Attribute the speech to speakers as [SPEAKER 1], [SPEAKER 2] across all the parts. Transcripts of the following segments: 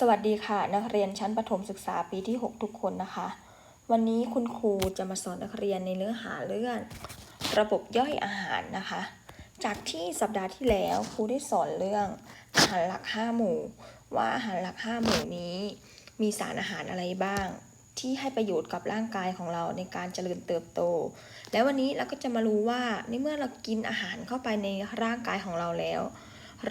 [SPEAKER 1] สวัสดีค่ะ นักเรียนชั้นประถมศึกษาปีที่ 6 ทุกคนนะคะ วันนี้คุณครูจะมาสอนนักเรียนในเนื้อหาเรื่องระบบย่อยอาหารนะคะ จากที่สัปดาห์ที่แล้วครูได้สอนเรื่องอาหารหลัก 5 หมู่ ว่าอาหารหลัก 5 หมู่นี้ มีสารอาหารอะไรบ้าง ที่ให้ประโยชน์กับร่างกายของเราในการเจริญเติบโต แล้ววันนี้เราก็จะมารู้ว่าในเมื่อเรากินอาหารเข้าไปในร่างกายของเราแล้ว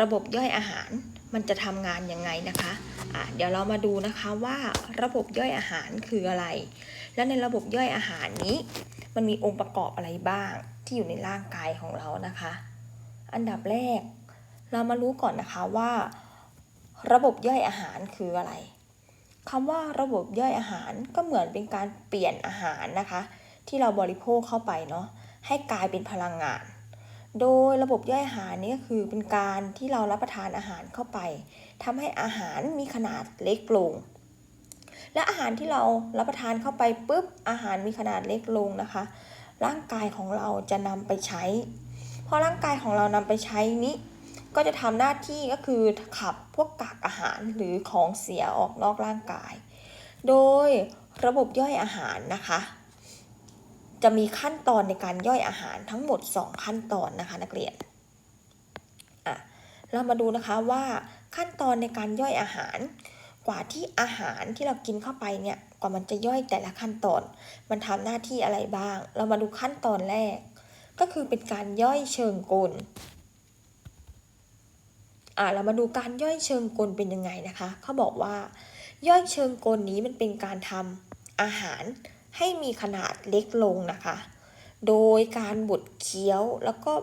[SPEAKER 1] ระบบย่อยอาหารมันจะทำงานยังไงนะคะะเดี๋ยวเรามาดูนะคะว่าระบบย่อยอาหารคืออะไร และในระบบย่อยอาหารนี้ มันมีองค์ประกอบอะไรบ้างที่อยู่ในร่างกายของเรานะคะ อันดับแรก เรามารู้ก่อนนะคะว่า ระบบย่อยอาหารคืออะไรคำว่าระบบย่อยอาหารก็เหมือนเป็นการเปลี่ยนอาหารนะคะ ที่เราบริโภคเข้าไปเนาะให้กลายเป็นพลังงาน โดยระบบย่อยอาหารนี้ก็คือเป็นการที่เรารับประทานอาหารเข้าไปทำให้อาหารมีขนาดเล็กลง และอาหารที่เรารับประทานเข้าไปปุ๊บอาหารมีขนาดเล็กลงนะคะ ร่างกายของเราจะนำไปใช้พอร่างกายของเรานำไปใช้นี้ก็จะทำหน้าที่ก็คือขับพวกกากอาหารหรือของเสียออกนอกร่างกาย โดยระบบย่อยอาหารนะคะ จะมีขั้นตอนในการย่อยอาหารทั้งหมด 2 ขั้นตอนนะคะนักเรียนอะเรามาดูนะคะว่าขั้นตอนในการย่อยอาหาร กว่าที่อาหารที่เรากินเข้าไปเนี่ยกว่ามันจะย่อยแต่ละขั้นตอน มันทำหน้าที่อะไรบ้าง เรามาดูขั้นตอนแรก ก็คือเป็นการย่อยเชิงกลอะเรามาดูการย่อยเชิงกลเป็นยังไงนะคะเขาบอกว่า ย่อยเชิงกลนี้มันเป็นการทำอาหาร ให้มีขนาดเล็กลงนะคะ โดยการบดเคี้ยวแล้วก็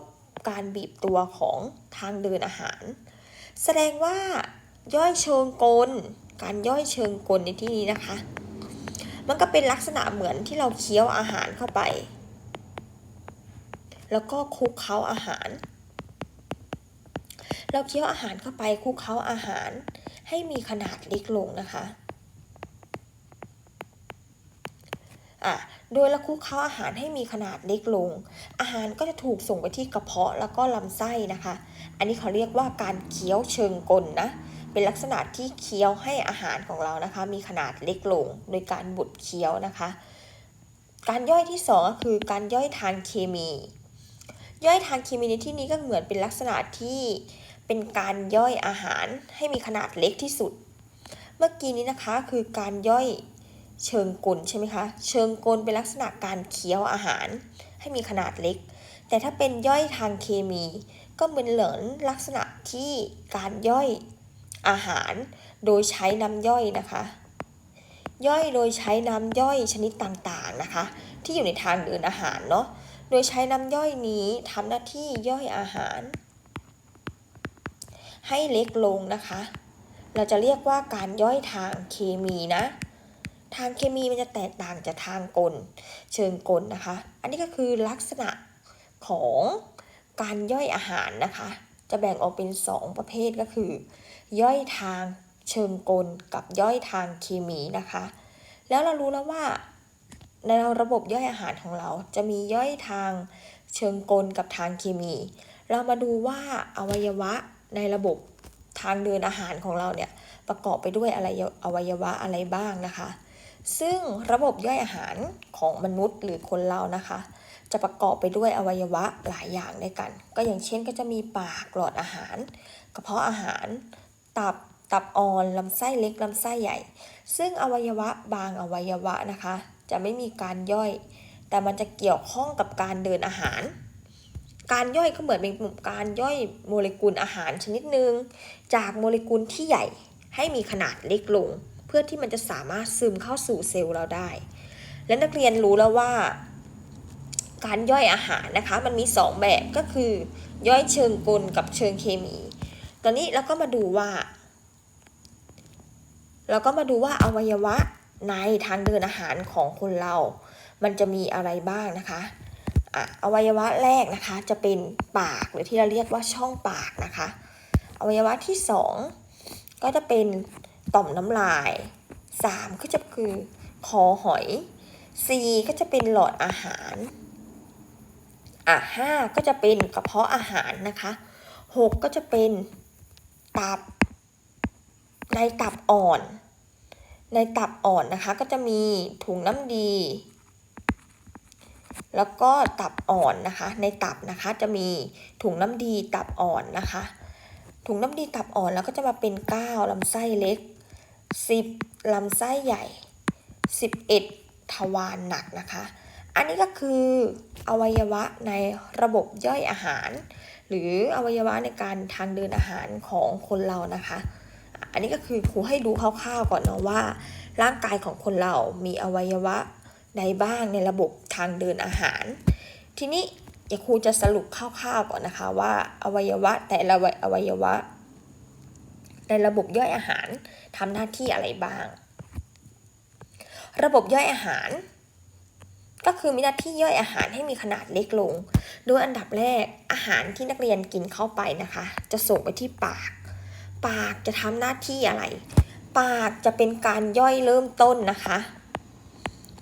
[SPEAKER 1] การบีบตัวของทางเดินอาหาร แสดงว่าย่อยเชิงกล การย่อยเชิงกลในที่นี้นะคะ มันก็เป็นลักษณะเหมือนที่เราเคี้ยวอาหารเข้าไป แล้วก็คลุกเคล้าอาหาร เราเคี้ยวอาหารเข้าไปคลุกเคล้าอาหาร ให้มีขนาดเล็กลงนะคะ อะโดยละคุกเคาอาหารให้มีขนาดเล็กลง อาหารก็จะถูกส่งไปที่กระเพาะแล้วก็ลำไส้นะคะ อันนี้เขาเรียกว่าการเคี้ยวเชิงกลนะ เป็นลักษณะที่เคี้ยวให้อาหารของเรานะคะ มีขนาดเล็กลง โดยการบดเคี้ยวนะคะ การย่อยที่สองก็คือการย่อยทางเคมี ย่อยทางเคมีในที่นี้ก็เหมือนเป็นลักษณะที่เป็นการย่อยอาหารให้มีขนาดเล็กที่สุด เมื่อกี้นี้นะคะคือการย่อย เชิงกลใช่ไหมคะ เชิงกลเป็นลักษณะการเคี้ยวอาหาร ให้มีขนาดเล็ก แต่ถ้าเป็นย่อยทางเคมี ก็เป็นเหลินลักษณะที่การย่อยอาหาร โดยใช้น้ำย่อยนะคะ ย่อยโดยใช้น้ำย่อยชนิดต่างๆนะคะ ที่อยู่ในทางเดินอาหารเนาะ โดยใช้น้ำย่อยนี้ทำหน้าที่ย่อยอาหาร ให้เล็กลงนะคะ เราจะเรียกว่าการย่อยทางเคมีนะ ทางเคมีมันจะแตกต่างจากทางกล เชิงกลนะคะ อันนี้ก็คือลักษณะของการย่อยอาหารนะคะ จะแบ่งออกเป็น 2 ประเภทก็คือ ย่อยทางเชิงกลกับย่อยทางเคมีนะคะ แล้วเรารู้แล้วว่า ในระบบย่อยอาหารของเราจะมีย่อยทางเชิงกลกับทางเคมี เรามาดูว่าอวัยวะในระบบทางเดินอาหารของเราเนี่ยประกอบไปด้วยอะไรอวัยวะอะไรบ้างนะคะ ซึ่งระบบย่อยอาหารของมนุษย์หรือคนเรานะคะ จะประกอบไปด้วยอวัยวะหลายอย่างด้วยกัน ก็อย่างเช่นก็จะมีปากหลอดอาหาร กระเพาะอาหาร ตับตับอ่อนลำไส้เล็กลำไส้ใหญ่ ซึ่งอวัยวะบางอวัยวะนะคะ จะไม่มีการย่อย แต่มันจะเกี่ยวข้องกับการเดินอาหาร การย่อยก็เหมือนเป็นการย่อยโมเลกุลอาหารชนิดหนึ่งจากโมเลกุลที่ใหญ่ให้มีขนาดเล็กลง พื่อที่มันจะสามารถซึมเข้าสู่เซลล์เราได้ และนักเรียนรู้แล้วว่า การย่อยอาหารนะคะ มันมี 2 แบบก็คือย่อยเชิงกลกับเชิงเคมี ตอนนี้เราก็มาดูว่า เราก็มาดูว่าอวัยวะในทางเดินอาหารของคนเรา มันจะมีอะไรบ้างนะคะอะอวัยวะแรกนะคะจะเป็นปากหรือที่เราเรียกว่าช่องปากนะคะ อวัยวะที่สองก็จะเป็น ต่อมน้ำลายสามก็จะคือคอหอยสี่ก็จะเป็นหลอดอาหาร อะห้าก็จะเป็นกระเพาะอาหารนะคะหกก็จะเป็นตับ ในตับอ่อน ในตับอ่อนนะคะ ก็จะมีถุงน้ำดี แล้วก็ตับอ่อนนะคะ ในตับนะคะจะมีถุงน้ำดีตับอ่อนนะคะถุงน้ำดีตับอ่อนแล้วก็จะมาเป็น9ลำไส้เล็ก 10ลำไส้ใหญ่ 11 ทวารหนักนะคะ อันนี้ก็คืออวัยวะในระบบย่อยอาหาร หรืออวัยวะในการทางเดินอาหารของคนเรานะคะ อันนี้ก็คือครูให้ดูคร่าวๆก่อนเนาะว่า ร่างกายของคนเรามีอวัยวะใดบ้างในระบบทางเดินอาหาร ทีนี้เดี๋ยวครูจะสรุปคร่าวๆก่อนนะคะว่าอวัยวะแต่ละอวัยวะ ในระบบย่อยอาหารทำหน้าที่อะไรบ้าง ระบบย่อยอาหาร ก็คือมีหน้าที่ย่อยอาหารให้มีขนาดเล็กลง โดยอันดับแรกอาหารที่นักเรียนกินเข้าไปนะคะ จะส่งไปที่ปาก ปากจะทำหน้าที่อะไร ปากจะเป็นการย่อยเริ่มต้นนะคะ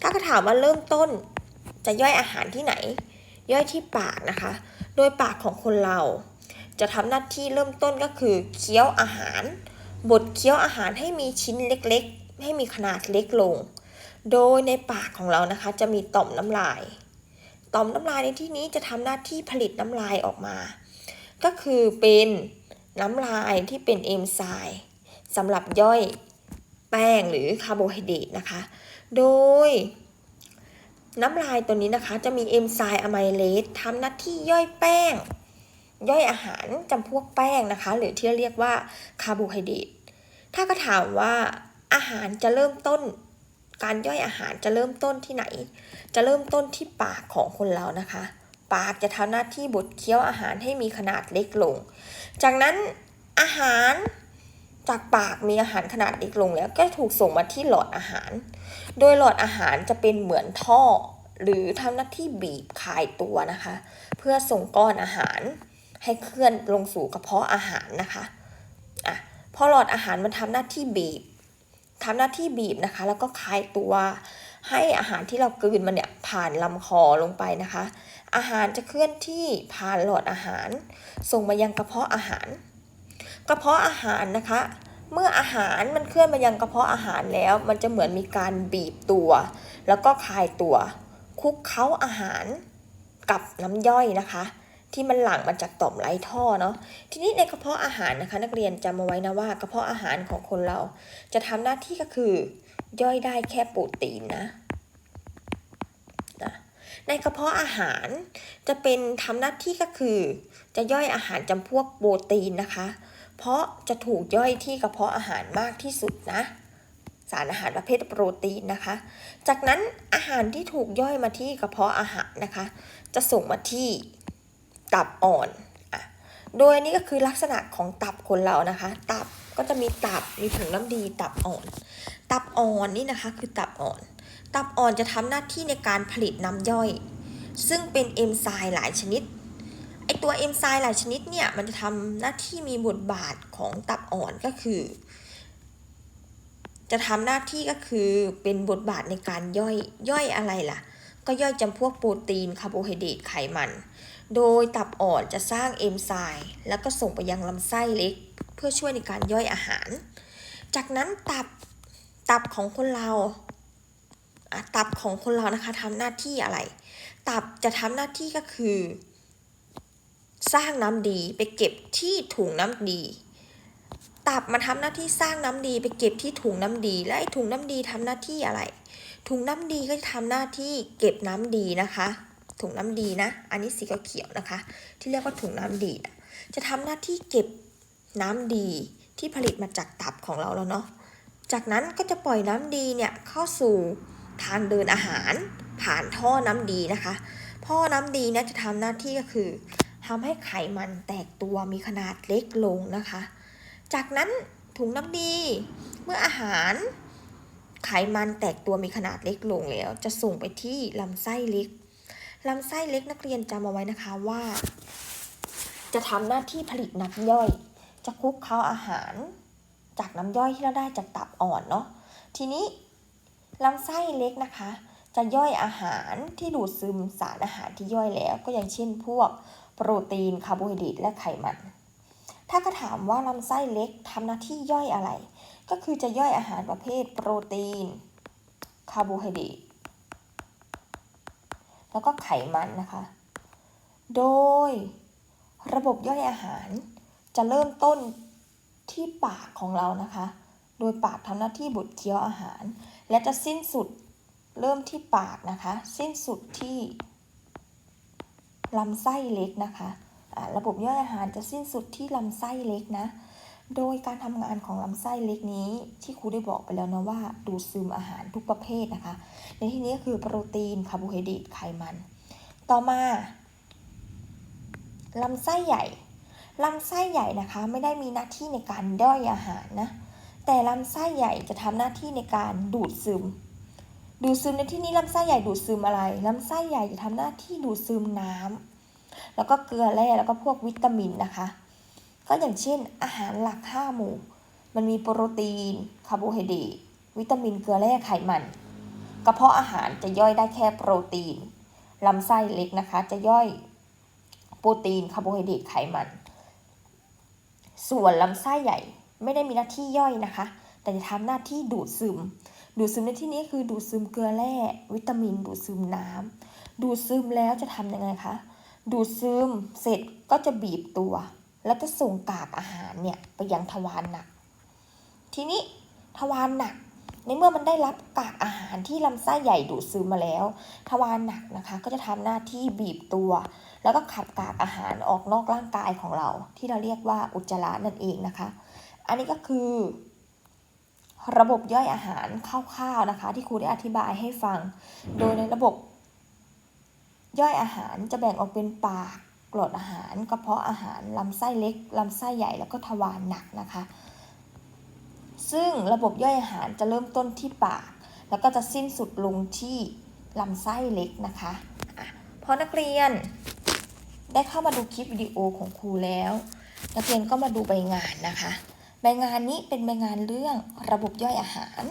[SPEAKER 1] ถ้าก็ถามว่าเริ่มต้น จะย่อยอาหารที่ไหน ย่อยที่ปากนะคะ โดยปากของคนเรา จะทำหน้าที่เริ่มต้นก็คือเคี้ยวอาหาร บดเคี้ยวอาหารให้มีชิ้นเล็กๆ ให้มีขนาดเล็กลง โดยในปากของเรานะคะ จะมีต่อมน้ำลาย ต่อมน้ำลายในที่นี้จะทำหน้าที่ผลิตน้ำลายออกมา ก็คือเป็นน้ำลายที่เป็นเอนไซม์สำหรับย่อยแป้งหรือคาร์โบไฮเดรตนะคะ โดยน้ำลายตัวนี้นะคะจะมีเอนไซม์อะไมเลสทำหน้าที่ย่อยแป้ง ย่อยอาหารจำพวกแป้งนะคะ หรือที่เรียกว่าคาร์โบไฮเดรตถ้าก็ถามว่าอาหารจะเริ่มต้น การย่อยอาหารจะเริ่มต้นที่ไหน จะเริ่มต้นที่ปากของคนเรานะคะ ปากจะทำหน้าที่บดเคี้ยวอาหารให้มีขนาดเล็กลง จากนั้นอาหารจากปากมีอาหารขนาดเล็กลงแล้วก็ถูกส่งมาที่หลอดอาหาร โดยหลอดอาหารจะเป็นเหมือนท่อ หรือทำหน้าที่บีบคายตัวนะคะ เพื่อส่งก้อนอาหาร ให้เคลื่อนลงสู่กระเพาะอาหารนะคะอะพอหลอดอาหารมันทำหน้าที่บีบทำหน้าที่บีบนะคะ แล้วก็คลายตัวให้อาหารที่เรากลืนมันเนี่ยผ่านลำคอลงไปนะคะ อาหารจะเคลื่อนที่ผ่านหลอดอาหาร ส่งมายังกระเพาะอาหาร กระเพาะอาหารนะคะ เมื่ออาหารมันเคลื่อนมายังกระเพาะอาหารแล้ว มันจะเหมือนมีการบีบตัว แล้วก็คลายตัว คุกเค้าอาหารกับน้ำย่อยนะคะ ที่มันหลั่งมาจากต่อมไรท่อเนาะทีนี้ในกระเพาะอาหารนะคะ นักเรียนจำเอาไว้นะว่ากระเพาะอาหารของคนเรา จะทำหน้าที่ก็คือย่อยได้แค่โปรตีนนะนะในกระเพาะอาหารจะเป็นทำหน้าที่ก็คือ จะย่อยอาหารจำพวกโปรตีนนะคะ เพราะจะถูกย่อยที่กระเพาะอาหารมากที่สุดนะสารอาหารประเภทโปรตีนนะคะ จากนั้นอาหารที่ถูกย่อยมาที่กระเพาะอาหารนะคะ จะส่งมาที่ ตับอ่อนอะโดยนี้ก็คือลักษณะของตับคนเรานะคะ ตับก็จะมีตับมีถุงน้ำดีตับอ่อน ตับอ่อนนี่นะคะคือตับอ่อน ตับอ่อนจะทำหน้าที่ในการผลิตน้ำย่อย ซึ่งเป็นเอนไซม์หลายชนิดไอตัวเอนไซม์หลายชนิดเนี่ยมันจะทำหน้าที่มีบทบาทของตับอ่อนก็คือ จะทำหน้าที่ก็คือเป็นบทบาทในการย่อยย่อยอะไรล่ะ ก็ย่อยจำพวกโปรตีนคาร์โบไฮเดรตไขมัน โดยตับอ่อนจะสร้างเอนไซม์แล้วก็ส่งไปยังลำไส้เล็ก เพื่อช่วยในการย่อยอาหาร จากนั้นตับตับของคนเราตับของคนเรานะคะทำหน้าที่อะไร ตับจะทำหน้าที่ก็คือ สร้างน้ำดีไปเก็บที่ถุงน้ำดี ตับมาทำหน้าที่สร้างน้ำดีไปเก็บที่ถุงน้ำดี และไอ้ถุงน้ำดีทำหน้าที่อะไร ถุงน้ำดีก็จะทำหน้าที่เก็บน้ำดีนะคะ ถุงน้ำดีนะ อันนี้สีเขียวนะคะ ที่เรียกว่าถุงน้ำดีนะจะทำหน้าที่เก็บน้ำดีที่ผลิตมาจากตับของเราแล้วเนาะ จากนั้นก็จะปล่อยน้ำดีเนี่ยเข้าสู่ทางเดินอาหารผ่านท่อน้ำดีนะคะ ท่อน้ำดีเนี่ยจะทำหน้าที่ก็คือทำให้ไขมันแตกตัวมีขนาดเล็กลงนะคะ จากนั้นถุงน้ำดี เมื่ออาหารไขมันแตกตัวมีขนาดเล็กลงแล้ว จะส่งไปที่ลำไส้เล็ก ลำไส้เล็กนักเรียนจำเอาไว้นะคะว่า จะทำหน้าที่ผลิตน้ำย่อย จะคลุกเคล้าอาหาร จากน้ำย่อยที่เราได้จากตับอ่อนเนาะทีนี้ลำไส้เล็กนะคะ จะย่อยอาหารที่ดูดซึมสารอาหารที่ย่อยแล้ว ก็อย่างเช่น พวกโปรตีนคาร์โบไฮเดรตและไขมัน ถ้าก็ถามว่าลำไส้เล็กทำหน้าที่ย่อยอะไร ก็คือจะย่อยอาหารประเภทโปรตีนคาร์โบไฮเดรต แล้วก็ไขมันนะคะ โดยระบบย่อยอาหารจะเริ่มต้นที่ปากของเรานะคะ โดยปากทำหน้าที่บดเคี้ยวอาหาร และจะสิ้นสุดเริ่มที่ปากนะคะ สิ้นสุดที่ลำไส้เล็กนะคะอ่าระบบย่อยอาหารจะสิ้นสุดที่ลำไส้เล็กนะ โดยการทำงานของลำไส้เล็กนี้ที่ครูได้บอกไปแล้วนะว่า ดูดซึมอาหารทุกประเภทนะคะ ในที่นี้คือโปรตีนคาร์โบไฮเดรตไขมัน ต่อมาลำไส้ใหญ่ลำไส้ใหญ่นะคะไม่ได้มีหน้าที่ในการย่อยอาหารนะแต่ลำไส้ใหญ่จะทำหน้าที่ในการดูดซึม ดูดซึมในที่นี้ลำไส้ใหญ่ดูดซึมอะไรลำไส้ใหญ่จะทำหน้าที่ดูดซึมน้ำแล้วก็เกลือแร่แล้วก็พวกวิตามินนะคะ ก็อย่างเช่น อาหารหลักห้าหมู่ มันมีโปรตีน คาร์โบไฮเดรตวิตามินเกลือแร่ไขมัน กระเพาะอาหารจะย่อยได้แค่โปรตีนลำไส้เล็กนะคะ จะย่อยโปรตีนคาร์โบไฮเดรตไขมัน ส่วนลำไส้ใหญ่ไม่ได้มีหน้าที่ย่อยนะคะ แต่จะทำหน้าที่ดูดซึม ดูดซึมในที่นี้คือดูดซึมเกลือแร่วิตามิน ดูดซึมน้ำดูดซึมแล้วจะทำยังไงคะ ดูดซึมเสร็จก็จะบีบตัว แล้วก็ส่งกากอาหารเนี่ยไปยังทวารหนัก ทีนี้ทวารหนักในเมื่อมันได้รับกากอาหารที่ลำไส้ใหญ่ดูดซึมมาแล้ว ทวารหนักนะคะ ก็จะทำหน้าที่บีบตัว แล้วก็ขับกากอาหารออกนอกร่างกายของเรา ที่เราเรียกว่าอุจจาระนั่นเองนะคะ อันนี้ก็คือ ระบบย่อยอาหารคร่าวๆนะคะ ที่ครูได้อธิบายให้ฟัง โดยในระบบย่อยอาหารจะแบ่งออกเป็นปาก กรดอาหารกระเพาะอาหารลำไส้เล็กลำไส้ใหญ่แล้วก็ทวารหนักนะคะ ซึ่งระบบย่อยอาหารจะเริ่มต้นที่ปาก แล้วก็จะสิ้นสุดลงที่ลำไส้เล็กนะคะอะพอนักเรียนได้เข้ามาดูคลิปวิดีโอของครูแล้ว นักเรียนก็มาดูใบงานนะคะ ใบงานนี้เป็นใบงานเรื่องระบบย่อยอาหาร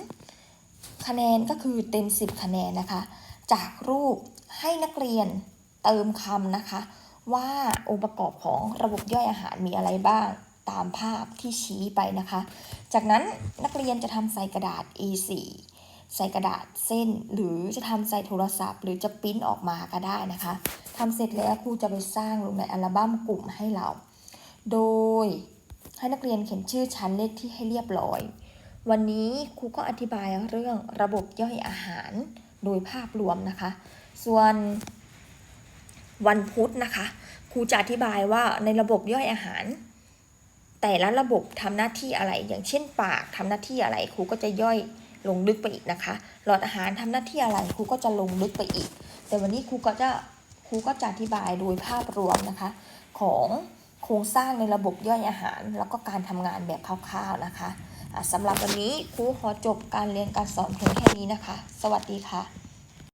[SPEAKER 1] คะแนนก็คือเต็ม 10 คะแนนนะคะ จากรูปให้นักเรียนเติมคำนะคะ ว่าองค์ประกอบของระบบย่อยอาหารมีอะไรบ้างตามภาพที่ชี้ไปนะคะ จากนั้นนักเรียนจะทำใส่กระดาษ A4 ใส่กระดาษเส้นหรือจะทำใส่โทรศัพท์ หรือจะปริ้นออกมาก็ได้นะคะทำเสร็จแล้วครูจะไปสร้างลงในอัลบั้มกลุ่มให้เรา โดยให้นักเรียนเขียนชื่อชั้นเลขที่ให้เรียบร้อย วันนี้ครูก็อธิบายเรื่องระบบย่อยอาหารโดยภาพรวมนะคะ ส่วน วันพุธนะคะ ครูจะอธิบายว่าในระบบย่อยอาหาร แต่ละระบบทำหน้าที่อะไร อย่างเช่นปากทำหน้าที่อะไร ครูก็จะย่อยลงลึกไปอีกนะคะ หลอดอาหารทำหน้าที่อะไรครูก็จะลงลึกไปอีก แต่วันนี้ครูก็จะครูก็จะอธิบายโดยภาพรวมนะคะ ของโครงสร้างในระบบย่อยอาหาร แล้วก็การทำงานแบบคร่าวๆนะคะอะสำหรับวันนี้ครูขอจบการเรียนการสอนเพียงแค่นี้นะคะ สวัสดีค่ะ